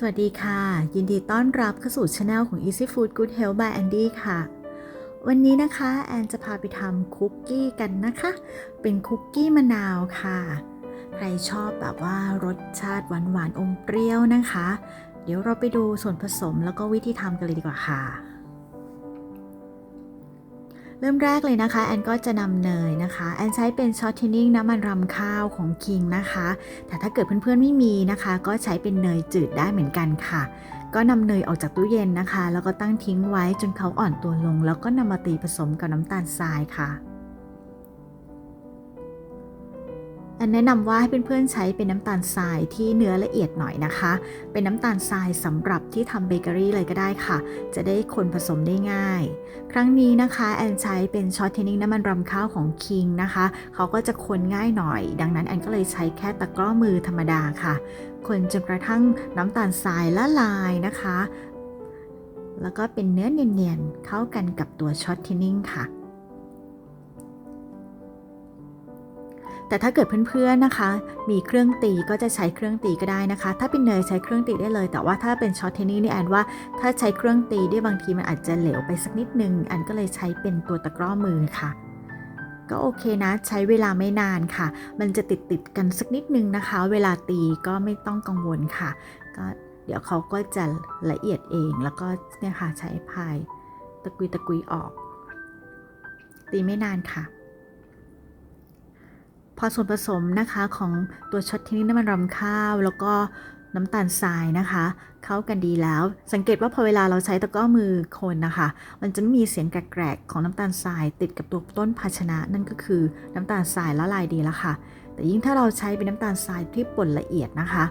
สวัสดีค่ะ ยินดีต้อนรับเข้าสู่ช anel ของ Easy Food Good Health by Andy ค่ะ วันนี้นะคะ แอนจะพาไปทำคุกกี้กันนะคะ เป็นคุกกี้มะนาวค่ะ ใครชอบแบบว่ารสชาติหวานๆอมเปรี้ยวนะคะ เดี๋ยวเราไปดูส่วนผสมแล้วก็วิธีทำกันเลยดีกว่าค่ะ เริ่มแรกเลยนะคะ แอนก็จะนำเนยนะคะ แอนใช้เป็นช็อตเทนนิ่งน้ำมันรำข้าวของคิงนะคะ แต่ถ้าเกิดเพื่อนๆไม่มีนะคะ ก็ใช้เป็นเนยจืดได้เหมือนกันค่ะ ก็นำเนยออกจากตู้เย็นนะคะ แล้วก็ตั้งทิ้งไว้จนเขาอ่อนตัวลง แล้วก็นำมาตีผสมกับน้ำตาลทรายค่ะ แนะนำว่าให้เพื่อนๆใช้เป็นน้ำตาลทรายที่เนื้อละเอียดหน่อยนะคะ เป็นน้ำตาลทรายสำหรับที่ทำเบเกอรี่เลยก็ได้ค่ะ จะได้คนผสมได้ง่าย ครั้งนี้นะคะแอนใช้เป็นช็อตเทนนิ่งน้ำมันรำข้าวของคิงนะคะ เขาก็จะคนง่ายหน่อย ดังนั้นแอนก็เลยใช้แค่ตะกร้อมือธรรมดาค่ะ คนจนกระทั่งน้ำตาลทรายละลายนะคะ แล้วก็เป็นเนื้อเนียนๆเข้ากันกับตัวช็อตเทนนิ่งค่ะ แต่ถ้าเกิดเพื่อนๆนะคะ มีเครื่องตีก็จะใช้เครื่องตีก็ได้นะคะ ถ้าเป็นเนยใช้เครื่องตีได้เลย แต่ว่าถ้าเป็นช็อตเทนนิ่นี่แอนว่า ถ้าใช้เครื่องตีได้บางทีมันอาจจะเหลวไปสักนิดนึงแอนก็เลยใช้เป็นตัวตะกร้อมือค่ะ ก็โอเคนะ ใช้เวลาไม่นานค่ะ มันจะติดติดกันสักนิดนึงนะคะ เวลาตีก็ไม่ต้องกังวลค่ะ ก็เดี๋ยวเขาก็จะละเอียดเองแล้วก็เนี่ยค่ะใช้พายตะกุยตะกุยออก ตีไม่นานค่ะ พอส่วนผสมนะคะของตัวช็อตเทนนิ่น้ำมันรำข้าว แล้วก็น้ำตาลทรายนะคะ เข้ากันดีแล้ว สังเกตว่าพอเวลาเราใช้ตะก้อมือคนนะคะ มันจะไม่มีเสียงแกรกๆของน้ำตาลทราย ติดกับตัวต้นภาชนะ นั่นก็คือน้ำตาลทรายละลายดีแล้วค่ะ แต่ยิ่งถ้าเราใช้เป็นน้ำตาลทรายที่ป่นละเอียดนะคะ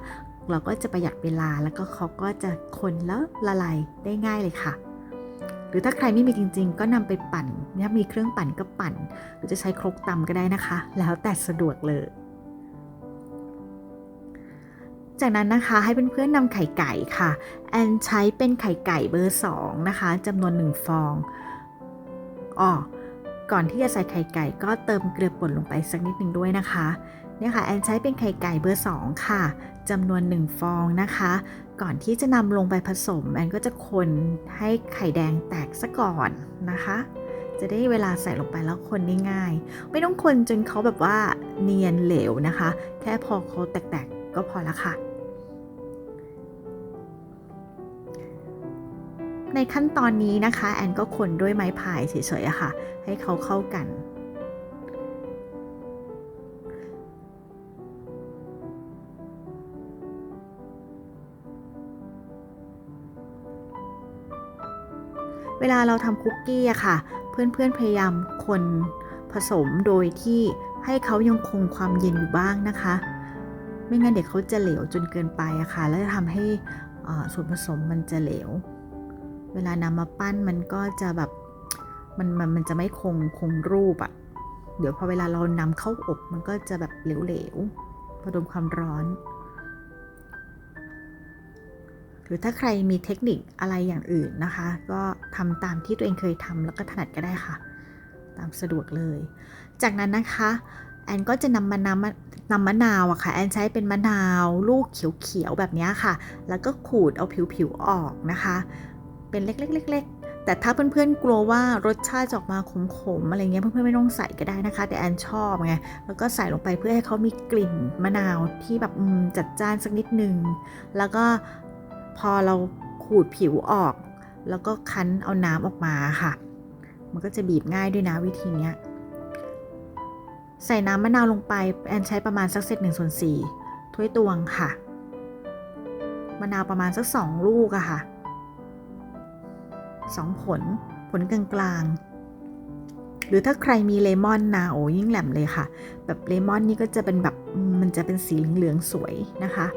เราก็จะประหยัดเวลาแล้วก็เขาก็จะคนแล้วละลายได้ง่ายเลยค่ะ รือถ้าใครไม่มีจริง ๆ ก็นำไปปั่นเนี่ยมีเครื่องปั่นก็ปั่น หรือจะใช้ครกตำก็ได้นะคะ แล้วแต่สะดวกเลย จากนั้นนะคะให้เพื่อนๆนำไข่ไก่ค่ะ แอนใช้เป็นไข่ไก่เบอร์ 2 นะคะจำนวน 1 ฟองอ๋อก่อนที่จะใส่ไข่ไก่ก็เติมเกลือป่นลงไปสักนิดหนึ่งด้วยนะคะ เนี่ยค่ะแอนใช้เป็นไข่ไก่เบอร์ 2 ค่ะจำนวน 1 ฟองนะคะ ก่อนที่จะนำลงไปผสมแอนก็จะคนให้ไข่แดงแตกซะก่อนนะคะ จะได้เวลาใส่ลงไปแล้วคนได้ง่าย ไม่ต้องคนจนเขาแบบว่าเนียนเหลวนะคะ แค่พอเขาแตกๆก็พอละค่ะในขั้นตอนนี้นะคะ แอนก็คนด้วยไม้พายเฉยๆค่ะ ให้เขาเข้ากัน เวลาเราทำคุกกี้อะค่ะ เพื่อนๆพยายามคนผสมโดยที่ให้เขายังคงความเย็นอยู่บ้างนะคะ ไม่งั้นเดี๋ยวเขาจะเหลวจนเกินไปอะค่ะ แล้วจะทำให้ส่วนผสมมันจะเหลว เวลานำมาปั้นมันก็จะแบบมันมันมันจะไม่คงคงรูปอะเดี๋ยวพอเวลาเรานำเข้าอบมันก็จะแบบเหลวๆพอดนความร้อน หรือถ้าใครมีเทคนิคอะไรอย่างอื่นนะคะ ก็ทำตามที่ตัวเองเคยทำแล้วก็ถนัดก็ได้ค่ะ ตามสะดวกเลย จากนั้นนะคะแอนก็จะนำมะนาวนำมะนาวอะค่ะแอนใช้เป็นมะนาวลูกเขียวๆแบบนี้ค่ะ แล้วก็ขูดเอาผิวๆออกนะคะ เป็นเล็กๆๆๆแต่ถ้าเพื่อนๆกลัวว่ารสชาติจออกมาขมๆอะไรเงี้ยเพื่อนๆไม่ต้องใส่ก็ได้นะคะ แต่แอนชอบไงแล้วก็ใส่ลงไปเพื่อให้เขามีกลิ่นมะนาวที่แบบจัดจ้านสักนิดนึงแล้วก็ พอเราขูดผิวออก แล้วก็คั้นเอาน้ำออกมาค่ะ มันก็จะบีบง่ายด้วยนะวิธีนี้ใส่น้ำมะนาวลงไปแอนใช้ประมาณสักเศษหนึ่งส่วนสี่ถ้วยตวงค่ะ มะนาวประมาณสักสองลูกอะค่ะสองผล ผลกลางๆ หรือถ้าใครมีเลมอนนาโอยิ่งแหลมเลยค่ะ แบบเลมอนนี่ก็จะเป็นแบบมมันจะเป็นสีเหลืองๆสวยนะคะ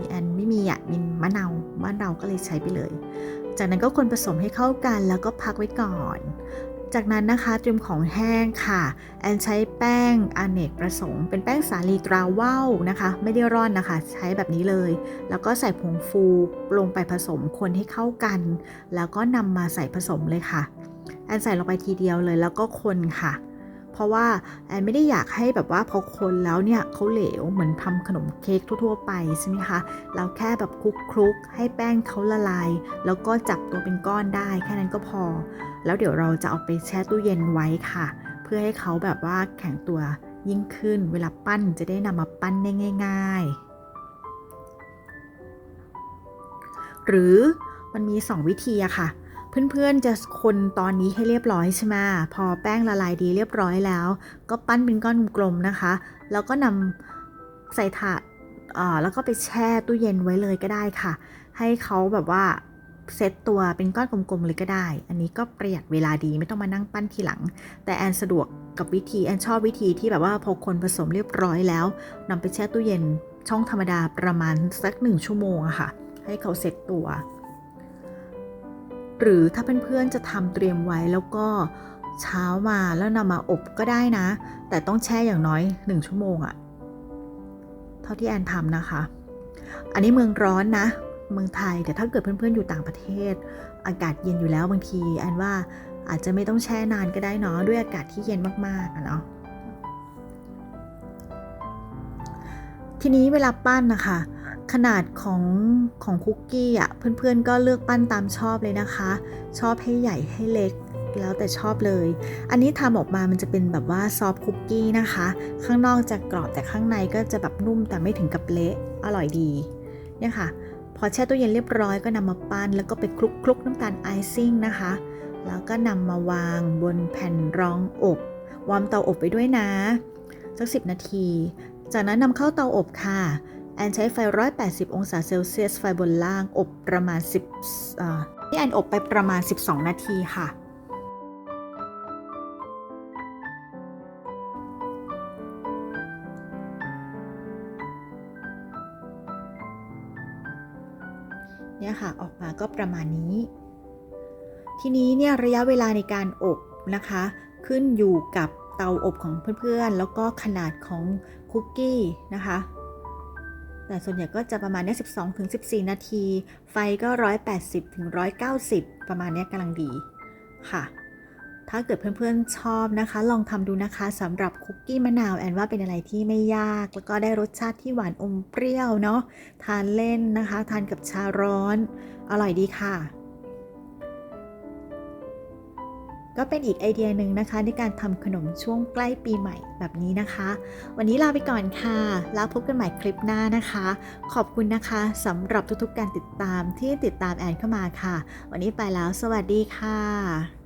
นี่แอนไม่มีอะมีมะนาวบ้านเราก็เลยใช้ไปเลย จากนั้นก็คนผสมให้เข้ากันแล้วก็พักไว้ก่อน จากนั้นนะคะเตรียมของแห้งค่ะ แอนใช้แป้งอเนกประสงค์ เป็นแป้งสาลีตราว่าวนะคะ ไม่ได้ร่อนนะคะ ใช้แบบนี้เลย แล้วก็ใส่ผงฟูลงไปผสมคนให้เข้ากัน แล้วก็นำมาใส่ผสมเลยค่ะ แอนใส่ลงไปทีเดียวเลยแล้วก็คนค่ะ เพราะว่าแอนไม่ได้อยากให้แบบว่าพอคนแล้วเนี่ยเขาเหลวเหมือนทำขนมเค้กทั่ว ๆ ไปใช่ไหมคะ เราแค่แบบคลุกๆให้แป้งเขาละลาย แล้วก็จับตัวเป็นก้อนได้แค่นั้นก็พอ แล้วเดี๋ยวเราจะเอาไปแช่ตู้เย็นไว้ค่ะ เพื่อให้เขาแบบว่าแข็งตัวยิ่งขึ้น เวลาปั้นจะได้นำมาปั้นได้ง่าย ๆ หรือมันมี 2 วิธีอะค่ะ เพื่อนๆจะคนตอนนี้ให้เรียบร้อยใช่ไหมพอแป้งละลายดีเรียบร้อยแล้ว ก็ปั้นเป็นก้อนกลมๆนะคะ แล้วก็นำใส่ถาดแล้วก็ไปแช่ตู้เย็นไว้เลยก็ได้ค่ะ ให้เขาแบบว่าเซตตัวเป็นก้อนกลมๆเลยก็ได้ อันนี้ก็ประหยัดเวลาดีไม่ต้องมานั่งปั้นทีหลัง แต่แอนสะดวกกับวิธีแอนชอบวิธีที่แบบว่าพอคนผสมเรียบร้อยแล้วนำไปแช่ตู้เย็นช่องธรรมดาประมาณสักหนึ่งชั่วโมงอะค่ะ ให้เขาเซตตัว หรือถ้าเพื่อนๆจะทำเตรียมไว้แล้วก็เช้ามาแล้วนำมาอบก็ได้นะ แต่ต้องแช่อย่างน้อย 1 ชั่วโมงอะเท่าที่แอนทำนะคะ อันนี้เมืองร้อนนะ เมืองไทยแต่ถ้าเกิดเพื่อนๆอยู่ต่างประเทศ อากาศเย็นอยู่แล้วบางทีแอนว่าอาจจะไม่ต้องแช่นานก็ได้เนาะด้วยอากาศที่เย็นมากๆอะเนาะทีนี้เวลาปั้นนะคะ ขนาดของของคุกกี้อะเพื่อนๆก็เลือกปั้นตามชอบเลยนะคะ ชอบให้ใหญ่ให้เล็กแล้วแต่ชอบเลย อันนี้ทำออกมามันจะเป็นแบบว่าซอฟคุกกี้นะคะ ข้างนอกจะกรอบแต่ข้างในก็จะแบบนุ่มแต่ไม่ถึงกับเละ อร่อยดี เนี่ยค่ะ พอแช่ตู้เย็นเรียบร้อยก็นำมาปั้นแล้วก็ไปคลุกคลุกน้ำตาลไอซิ่งนะคะ แล้วก็นำมาวางบนแผ่นรองอบ วอร์มเตาอบไปด้วยนะ สักสินาที จากนั้นนำเข้าเตาอบค่ะ แอนใช้ไฟ 180 องศาเซลเซียส ไฟบนล่างอบประมาณ 10ที่แอนอบไปประมาณ 12 นาทีค่ะ เนี่ยค่ะ ออกมาก็ประมาณนี้ ทีนี้เนี่ยระยะเวลาในการอบนะคะ ขึ้นอยู่กับเตาอบของเพื่อนๆ แล้วก็ขนาดของคุกกี้นะคะ แต่ส่วนใหญ่ก็จะประมาณนี้12ถึง14 นาที ไฟก็ 180ถึง190 ประมาณนี้กำลังดีค่ะ ถ้าเกิดเพื่อนๆชอบนะคะ ลองทำดูนะคะสำหรับคุกกี้มะนาวแอนว่าเป็นอะไรที่ไม่ยาก แล้วก็ได้รสชาติที่หวานอมเปรี้ยวเนาะ ทานเล่นนะคะ ทานกับชาร้อน อร่อยดีค่ะ ก็เป็นอีกไอเดียหนึ่งนะคะ ในการทำขนมช่วงใกล้ปีใหม่แบบนี้นะคะ วันนี้ลาไปก่อนค่ะ แล้วพบกันใหม่คลิปหน้านะคะ ขอบคุณนะคะสำหรับทุกๆการติดตามที่ติดตามแอนเข้ามาค่ะ วันนี้ไปแล้ว สวัสดีค่ะ